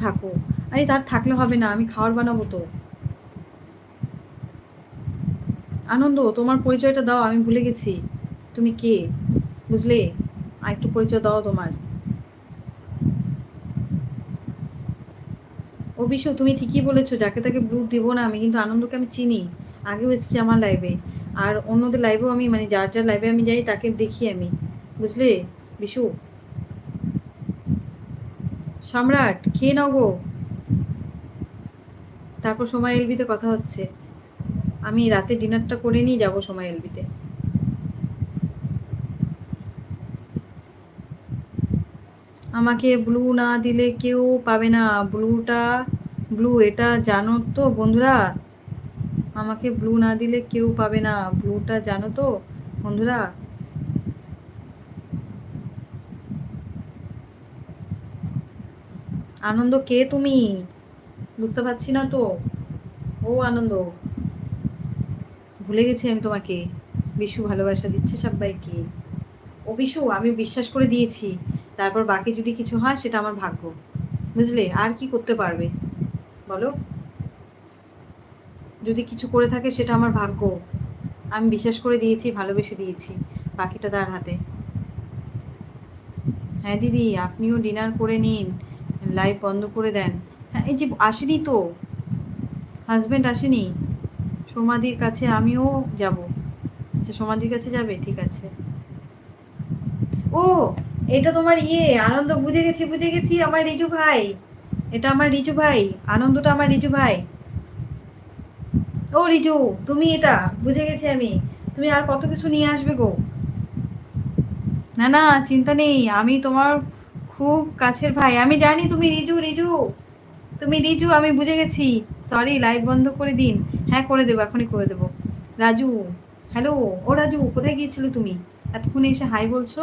থাকো। আরে, তার থাকলে হবে না, আমি খাবার বানাবো তো। আনন্দ, তোমার পরিচয়টা দাও, আমি ভুলে গেছি। তুমি কে? বুঝলে? আর একটু পরিচয় দাও তোমার। বিশু তুমি ঠিকই বলেছ, যাকে তাকে ব্লু দিব না, আমি কিন্তু আনন্দকে আমি চিনি। আগেও এসেছি আমার লাইভে আর অন্যদের লাইভেও আমি মানে যার যার লাইভে আমি যাই, তাকে দেখি আমি। বুঝলে? বিশু? সম্রাট, খেয়ে নাও গো। তারপর সময় এলবিতে কথা হচ্ছে। আমি রাতে ডিনারটা করে নিয়ে যাব সময় এলবিতে। আমাকে ব্লু না দিলে কেউ পাবে না। ব্লুটা, ব্লু এটা জানো তো বন্ধুরা? আমাকে ব্লু না দিলে কেউ পাবে না। ব্লুটা জানো তো বন্ধুরা? আনন্দ কে তুমি? বুঝতে পারছি না তো। ও আনন্দ। ভুলে গেছি আমি তোমাকে। বিশু ভালোবাসা দিচ্ছে সবাইকে ও বিশু আমি বিশ্বাস করে দিয়েছি। তারপর বাকি যদি কিছু হয়, সেটা আমার ভাগ্য। বুঝলে? আর কি করতে পারবে? বলো। যদি কিছু করে থাকে, সেটা আমার ভাগ্য। আমি বিশ্বাস করে দিয়েছি, ভালোবেসে দিয়েছি। বাকিটা তার হাতে। হ্যাঁ দিদি, আপনিও ডিনার করে নিন। লাইভ বন্ধ করে দেন। হ্যাঁ এই যে আসেনি তো। হাজব্যান্ড আসেনি। সমাধির কাছে আমিও যাব। আচ্ছা সমাধির কাছে যাবে? ঠিক আছে। ও, এটা তোমার ইয়ে আনন্দ, বুঝে গেছি বুঝে গেছি, আমার রিজু ভাই। এটা আমার রিজু ভাই। আনন্দটা আমার রিজু ভাই। ও, রিজু, তুমি এটা, বুঝে গেছি আমি। তুমি আর কত কিছু নিয়ে আসবে গো? না না, চিন্তা নেই। আমি তোমার খুব কাছের ভাই। আমি জানি তুমি রিজু রিজু। তুমি রিজু, আমি বুঝে গেছি। সরি লাইভ বন্ধ করে দিন। হ্যাঁ করে দেবো, এখনই করে দেবো। রাজু হ্যালো ও রাজু, কোথায় গিয়েছিলে তুমি? এতক্ষণে এসে হাই বলছো?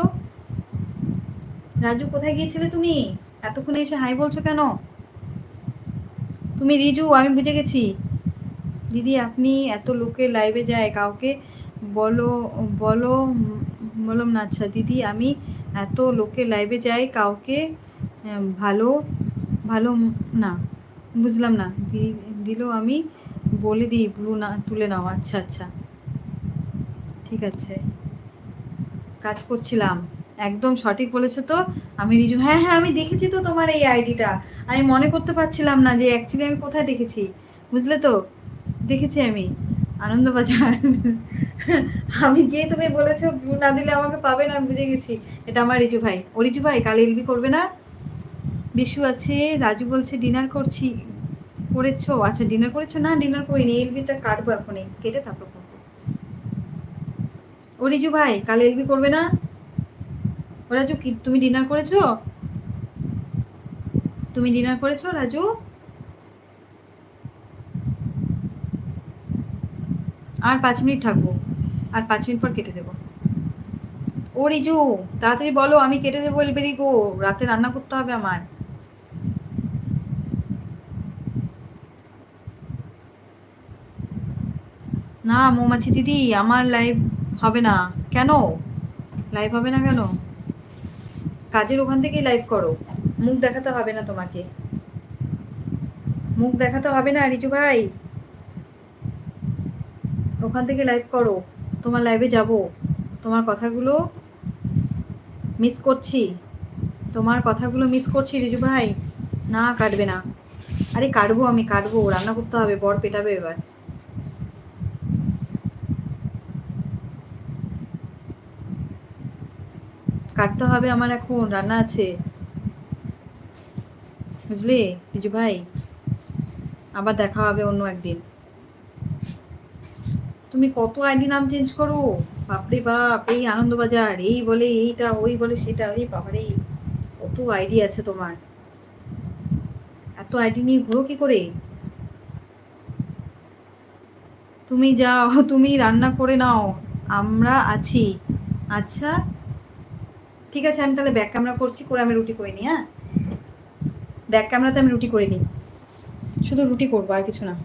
রাজু, কোথায় গিয়েছিলে তুমি? এতক্ষণে এসে হাই বলছো কেন? তুমি রিজু, আমি বুঝে গেছি। দিদি, আপনি এত লোকের লাইভে যায়, কাউকে বলো বলো, বললাম না। আচ্ছা দিদি, আমি এত লোকের লাইভে যাই, কাউকে ভালো ভালো না, বুঝলাম না। দিল আমি, বলে দিই ব্লু না, তুলে নাও আচ্ছা আচ্ছা। ঠিক আছে। কাজ করছিলাম। একদম সঠিক বলেছ তো। আমি রিজু হ্যাঁ হ্যাঁ আমি দেখেছি তো তোমার এই আইডিটা আমি মনে করতে পারছিলাম না যে অ্যাকচুয়ালি আমি কোথায় দেখেছি। বুঝলে তো? দেখেছি আমি। আনন্দবাজার আমি যে তুমি বলেছ ব্লু না দিলে আমাকে পাবে না বুঝে গেছি। এটা আমার রিজু ভাই। ও রিজু ভাই, কাল এলবি করবে না? বিশু আছে, রাজু বলছে ডিনার করছি। করেছ? আচ্ছা ডিনার করেছ? না ডিনার করিনি। এলবিটা কাটবো এখনই। কেটে তারপর করব। ও রিজু ভাই, কাল এলবি করবে না? ও রাজু, কি, তুমি ডিনার করেছ? তুমি ডিনার করেছ, রাজু? আর পাঁচ মিনিট থাকব। আর পাঁচ মিনিট পর কেটে দেবো। ও রিজু তাড়াতাড়ি বলো, আমি কেটে দেবো এলবেরি গো। রাতে রান্না করতে হবে আমার। না, মৌমাছি দিদি, আমার লাইভ হবে না। কেন? লাইভ হবে না কেন? কাজের ওখান থেকেই লাইভ করো। মুখ দেখাতে হবে না তোমাকে। মুখ দেখাতে হবে না, রিজু ভাই। ওখান থেকে লাইভ করো। তোমার লাইভে যাব। তোমার কথাগুলো মিস করছি। তোমার কথাগুলো মিস করছি, রিজু ভাই। না, কাটবে না। আরে, কাটবো আমি, কাটবো। রান্না করতে হবে, বর পেটাবে এবার। কাটতে হবে আমার এখন, রান্না আছে। বুঝলি, রিজু ভাই? আবার দেখা হবে অন্য একদিন। তুমি কত আইডি নাম চেঞ্জ করো? বাপরে বাপ, এই আনন্দবাজার, এই বলে এইটা, ওই বলে সেটা, এই বাবারে, কত আইডি আছে তোমার? এত আইডি নিয়ে ঘুরো কি করে? তুমি যাও, তুমি রান্না করে নাও, আমরা আছি। আচ্ছা ঠিক আছে, আমি তাহলে ব্যাক ক্যামেরা করছি, করে আমি রুটি করে নিই হ্যাঁ? ব্যাক ক্যামেরাতে আমি রুটি করে নিই। শুধু রুটি করব, আর কিছু না।